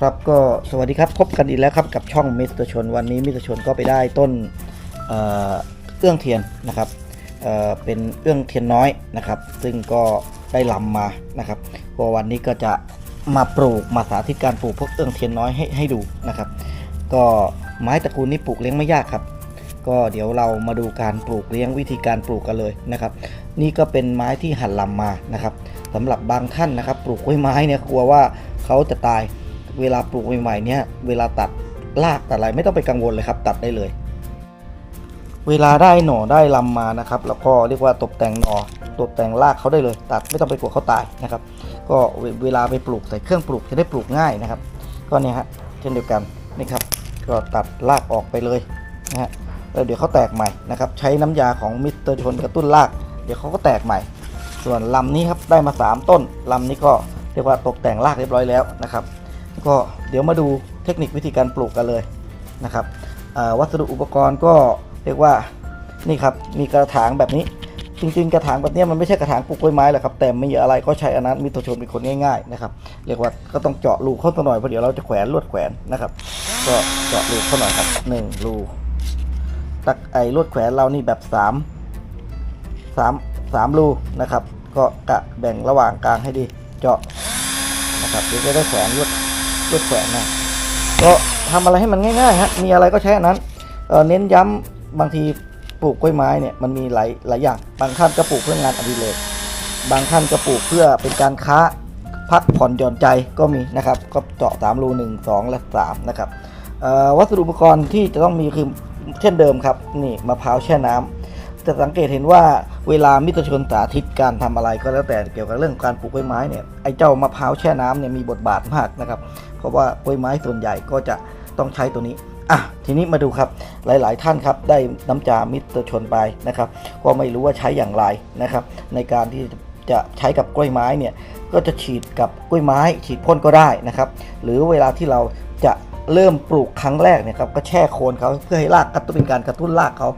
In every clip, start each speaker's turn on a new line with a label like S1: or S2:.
S1: ครับก็สวัสดีครับพบกันอีกแล้วครับกับช่องมิสเตอร์ชนวันนี้มิสเตอร์ชนก็ไปได้ต้นเอ,อเอื้องเทียนนะครับเเป็นเอื้องเทียนน้อยนะครับ ซึ่งก็ได้ลำมานะครับก็วันนี้ก็จะมาปลูกมาสาธิตการปลูกพวกเอื้องเทียนน้อยให้ให้ดูนะครับ ก็ไม้ตระกูลนี้ปลูกเลี้ยงไม่ยากครับ ก็เดี๋ยวเรามาดูการปลูกเลี้ยงวิธีการปลูกกันเลยนะครับ นี่ก็เป็นไม้ที่หั่นลำมานะครับสำหรับบางท่านนะครับ ปลูกกล้วยไม้เนี่ยกลัวว่าเขาจะตาย เวลาปลูกใหม่ๆเนี่ยเวลาตัดรากตัดอะไรไม่ต้องไปกังวลเลยครับ ตัดได้เลย เวลาได้หน่อได้ลำมานะครับ แล้วก็เรียกว่าตกแต่งหน่อตกแต่งรากเขาได้เลย ตัดไม่ต้องไปกลัวเขาตายนะครับ ก็เวลาไปปลูกใส่เครื่องปลูกจะได้ปลูกง่ายนะครับ ก็เนี่ยฮะเช่นเดียวกันนี่ครับ ก็ตัดรากออกไปเลยนะฮะแล้วเดี๋ยวเขาแตกใหม่นะครับ ใช้น้ำยาของมิสเตอร์ชนกระตุ้นราก เดี๋ยวเขาก็แตกใหม่ ส่วนลำนี้ครับได้มา 3 ต้นลำนี้ก็เรียกว่าตกแต่งรากเรียบร้อยแล้วนะครับ ก็เดี๋ยวมาดูเทคนิควิธีการปลูกกันเลยนะครับวัสดุอุปกรณ์ก็เรียกว่านี่ครับมีกระถางแบบนี้ จริง ๆ กระถางแบบนี้มันไม่ใช่กระถางปลูกกล้วยไม้แหละครับแต่ไม่มีอะไรก็ใช้อันนั้นมิตรชนเป็นคนง่ายๆนะครับเรียกว่าก็ต้องเจาะรูเข้าตัวหน่อยเพราะเดี๋ยวเราจะแขวนลวดแขวนนะครับ ก็เจาะรูเข้าหน่อยครับหนึ่งรูตักไอ้ลวดแขวนเรานี่แบบสามสามสามรูนะครับ ก็กะแบ่งระหว่างกลางให้ดีเจาะนะครับเดี๋ยวจะได้แขวนลวด ลวดแขวนนะก็ทำอะไรให้มันง่ายๆฮะมีอะไรก็ใช้อันนั้นเอ่อเน้นย้ำบางทีปลูกกล้วยไม้เนี่ยมันมีหลายหลายอย่าง บางท่านก็ปลูกเพื่องานอดิเรกบางท่านก็ปลูกเพื่อเป็นการค้าพักผ่อนหย่อนใจก็มีนะครับก็เจาะ3รู1 2 และ3นะครับเอ่อวัสดุอุปกรณ์ที่จะต้องมีคือเช่นเดิมครับนี่มะพร้าวแช่น้ำ จะสังเกตเห็นว่าเวลามิตรชนสาธิตการทำอะไรก็แล้วแต่เกี่ยวกับเรื่องการปลูกกล้วยไม้เนี่ยไอ้เจ้ามะพร้าวแช่น้ำเนี่ยมีบทบาทมากนะครับ เพราะว่ากล้วยไม้ส่วนใหญ่ก็จะต้องใช้ตัวนี้อะทีนี้มาดูครับหลาย ๆ ท่านครับได้น้ำจามิตรชนไปนะครับก็ไม่รู้ว่าใช้อย่างไรนะครับ ในการที่จะใช้กับกล้วยไม้เนี่ยก็จะฉีดกับกล้วยไม้ ฉีดพ่นก็ได้นะครับ หรือเวลาที่เราจะ เริ่มปลูกครั้งแรกเนี่ยครับก็แช่โคนเขาเพื่อให้รากกระตุ้นเป็นการกระตุ้นรากเขา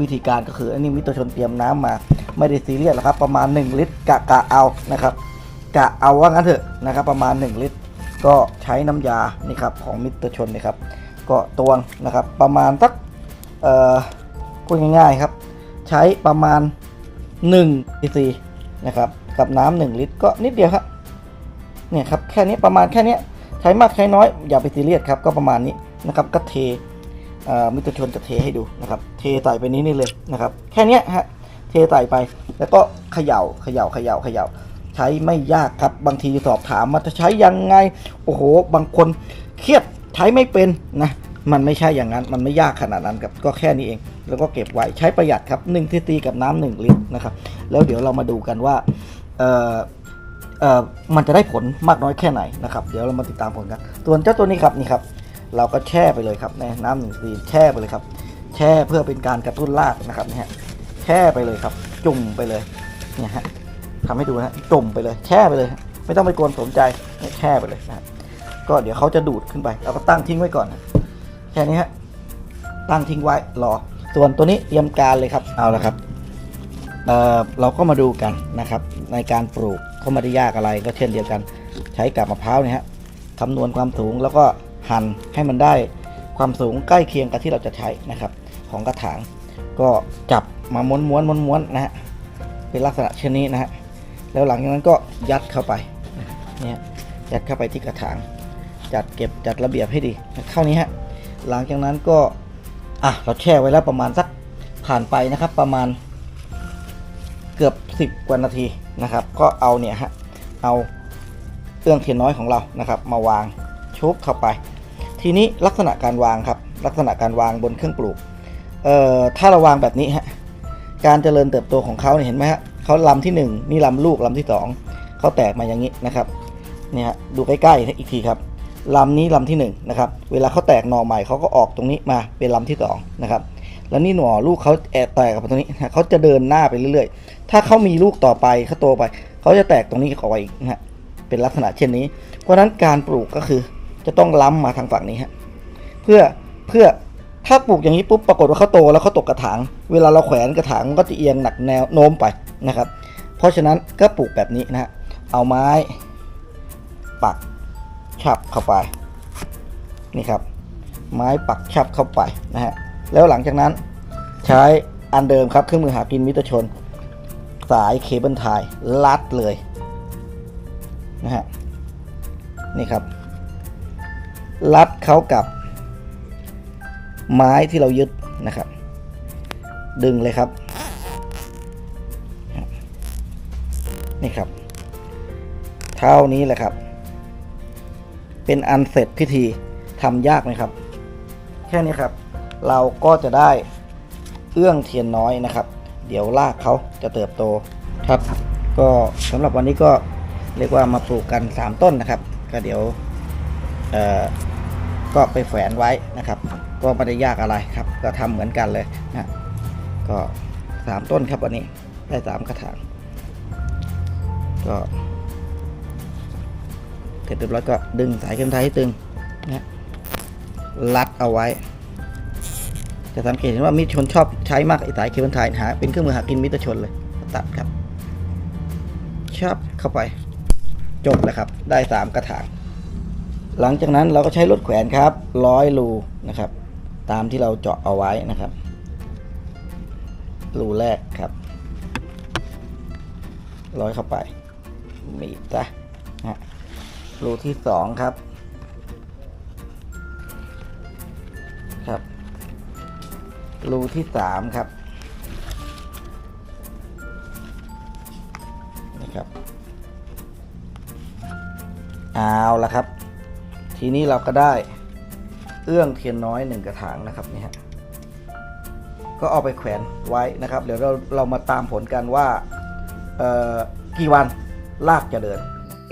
S1: วิธีการก็คืออันนี้มิตรชนเตรียมน้ำมา ไม่ได้ซีเรียสหรอกครับ ประมาณ 1 ลิตรกะกะเอานะครับกะเอาว่างั้นเถอะนะครับ ประมาณ 1 ลิตร ก็ใช้น้ำยานี่ครับของมิตรชนนะครับ ก็ตวงนะครับประมาณสักเอ่อพูดง่ายๆครับ ใช้ประมาณ1 cc นะครับกับน้ำ1ลิตร ก็นิดเดียวครับเนี่ยครับแค่นี้ประมาณแค่นี้ ใช้มากใช้น้อยอย่าไปซีเรียสครับก็ประมาณนี้นะครับก็เทเอ่อมิตรชนจะเทให้ดูนะครับ เทใส่ไปนี้นี่เลยนะครับ แค่นี้ฮะเทใส่ไป แล้วก็เขย่าเขย่าเขย่าเขย่าใช้ไม่ยากครับบางทีสอบถามมาจะใช้ยังไง โอ้โห บางคนเครียดใช้ไม่เป็นนะมันไม่ใช่อย่างนั้นมันไม่ยากขนาดนั้นครับก็แค่นี้เอง แล้วก็เก็บไว้ใช้ประหยัดครับ1ทีตีกับน้ำหนึ่งลิตรนะครับ แล้วเดี๋ยวเรามาดูกันว่าเอ่อ มันจะได้ผลมากน้อยแค่ไหนนะครับเดี๋ยวเรามาติดตามผลกันส่วนเจ้าตัวนี้ครับนี่ครับเราก็แช่ไปเลยครับในน้ำหนึ่งซีแช่ไปเลยครับ แช่เพื่อเป็นการกระตุ้นรากนะครับนี่ฮะแช่ไปเลยครับ จุ่มไปเลยเนี่ยฮะทำให้ดูนะจุ่มไปเลยแช่ไปเลย ไม่ต้องไปกวนสนใจแช่ไปเลยนะฮะก็เดี๋ยวเขาจะดูดขึ้นไปเราก็ตั้งทิ้งไว้ก่อนนะแค่นี้ฮะตั้งทิ้งไว้รอ ส่วนตัวนี้เตรียมการเลยครับเอาละครับ เเราก็มาดูกันนะครับ ในการปลูกก็ไม่ได้ยากอะไรก็เช่นเดียวกัน ใช้กับมะพร้าวเนี่ยฮะคำนวณความสูงแล้วก็หั่นให้มันได้ความสูงใกล้เคียงกับที่เราจะใช้นะครับ ของกระถางก็จับมาม้วนม้วนม้วนม้วนนะฮะเป็นลักษณะเช่นนี้นะฮะแล้วหลังจากนั้นก็ยัดเข้าไปเนี่ยยัดเข้าไปที่กระถาง จัดเก็บจัดระเบียบให้ดีเท่านี้ฮะหลังจากนั้นก็อะเราแช่ไว้แล้วประมาณสักผ่านไปนะครับประมาณ เกือบ 10 กว่านาทีนะครับ ก็เอาเนี่ยฮะเอาเครื่องเทียนน้อยของเรานะครับ มาวางชุบเข้าไป ทีนี้ลักษณะการวางครับ ลักษณะการวางบนเครื่องปลูกเอ่อถ้าเราวางแบบนี้ฮะการเจริญเติบโตของเขาเนี่ยเห็นไหมฮะเขาลำที่หนึ่งนี่ลำลูกลำที่สองเขาแตกมาอย่างนี้นะครับเนี่ยฮะดูใกล้ๆอีกทีครับลำนี้ลำที่หนึ่งนะครับเวลาเขาแตกหน่อใหม่เขาก็ออกตรงนี้มาเป็นลำที่สองนะครับ แล้วนี่หนอลูกเขาแอบแตกกับตรงนี้นะเขาจะเดินหน้าไปเรื่อยๆ ถ้าเขามีลูกต่อไปเขาโตไปเขาจะแตกตรงนี้ออกไปอีกนะฮะเป็นลักษณะเช่นนี้ เพราะฉะนั้นการปลูกก็คือจะต้องล้ำมาทางฝั่งนี้ฮะเพื่อเพื่อถ้าปลูกอย่างนี้ปุ๊บปรากฏว่าเขาโตแล้วเขาตกกระถาง เวลาเราแขวนกระถางมันก็จะเอียงหนักแนวโน้มไปนะครับ เพราะฉะนั้นก็ปลูกแบบนี้นะฮะเอาไม้ ปักฉับเข้าไปนี่ครับ ไม้ปักชับเข้าไปนะฮะ แล้วหลังจากนั้นใช้อันเดิมครับเครื่องมือหากินมิตรชน สายเคเบิลไทยลัดเลยนะฮะนี่ครับ ลัดเขากับไม้ที่เรายึดนะครับ ดึงเลยครับ นี่ครับ เท่านี้แหละครับ เป็นอันเสร็จพิธีทำยากไหมครับ แค่นี้ครับ เราก็จะได้เอื้องเทียนน้อยนะครับ เดี๋ยวรากเขาจะเติบโตครับ ก็สำหรับวันนี้ก็เรียกว่ามาปลูกกัน 3 ต้นนะครับ ก็เดี๋ยวเอ่อก็ไปแฝนไว้นะครับ ก็ไม่ได้ยากอะไรครับ ก็ทำเหมือนกันเลยนะก็สามต้นครับวันนี้ได้สามกระถางก็เสร็จเรียบร้อยก็ดึงสายเข็มไทยให้ตึงนะรัดเอาไว้ จะสังเกตเห็นว่ามิตรชนชอบใช้มากไอ้สายเคเบิลไทยหาเป็นเครื่องมือหากินมิตรชนเลยตัดครับชอบเข้าไป จบแล้วครับ ได้สามกระถาง หลังจากนั้นเราก็ใช้รถแขวนครับร้อยรูนะครับ ตามที่เราเจาะเอาไว้นะครับ รูแรกครับร้อยเข้าไปมีบซะนะฮะรูที่สองครับ รูที่สามครับนี่ครับเอาละครับ ทีนี้เราก็ได้เอื้องเทียนน้อยหนึ่งกระถางนะครับนี่ฮะก็เอาไปแขวนไว้นะครับ เดี๋ยวเราเรามาตามผลกันว่าเอ่อกี่วันลากจะเดิน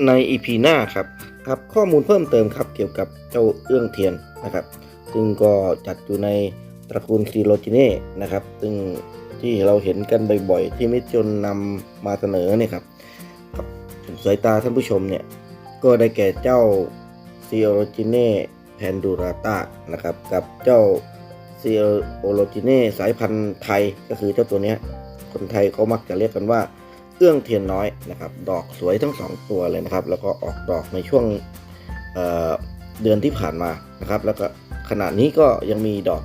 S1: ใน EP หน้าครับครับ ข้อมูลเพิ่มเติมครับเกี่ยวกับเจ้าเอื้องเทียนนะครับ ซึ่งก็จัดอยู่ใน ตระกูลซีโรจิเน่นะครับ ซึ่งที่เราเห็นกันบ่อยๆ ที่มิจนนำมาเสนอเนี่ยครับกับสายตาท่านผู้ชมเนี่ย ก็ได้แก่เจ้าซีโรจิเน่แพนดูราตานะครับ กับเจ้าซีโรจิเน่สายพันธุ์ไทยก็คือเจ้าตัวนี้คนไทยเขามักจะเรียกกันว่าเอื้องเทียนน้อยนะครับ ดอกสวยทั้งสองตัวเลยนะครับ แล้วก็ออกดอกในช่วงเเดือนที่ผ่านมานะครับ แล้วก็ขณะนี้ก็ยังมีดอก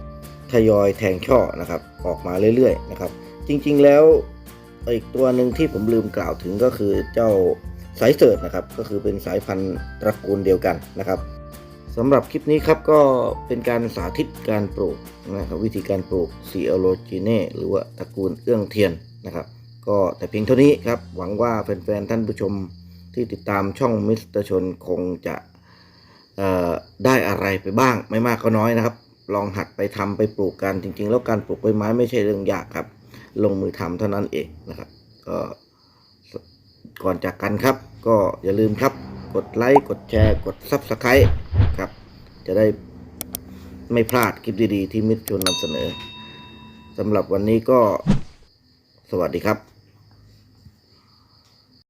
S1: ทยอยแทงช่อนะครับออกมาเรื่อยๆนะครับ จริงๆแล้วอีกตัวหนึ่งที่ผมลืมกล่าวถึงก็คือเจ้าสายเสิร์ชนะครับ ก็คือเป็นสายพันธุ์ตระกูลเดียวกันนะครับสำหรับคลิปนี้ครับก็เป็นการสาธิตการปลูกนะครับวิธีการปลูกซีโอโลจิเน่หรือว่าตระกูลเอื้องเทียนนะครับก็แต่เพียงเท่านี้ครับ หวังว่าแฟนๆท่านผู้ชมที่ติดตามช่องมิสเตอร์ชนคงจะได้อะไรไปบ้างไม่มากก็น้อยนะครับ ลองหัดไปทำไปปลูกกันจริง ๆ แล้วการปลูกใบไม้ไม่ใช่เรื่องยากครับ ลงมือทำเท่านั้นเองนะครับ ก็ก่อนจากกันครับ ก็อย่าลืมครับ กดไลค์กดแชร์ กด Subscribe ครับ จะได้ไม่พลาดคลิปดีๆ ที่มิตรชนนำเสนอสำหรับวันนี้ก็สวัสดีครับ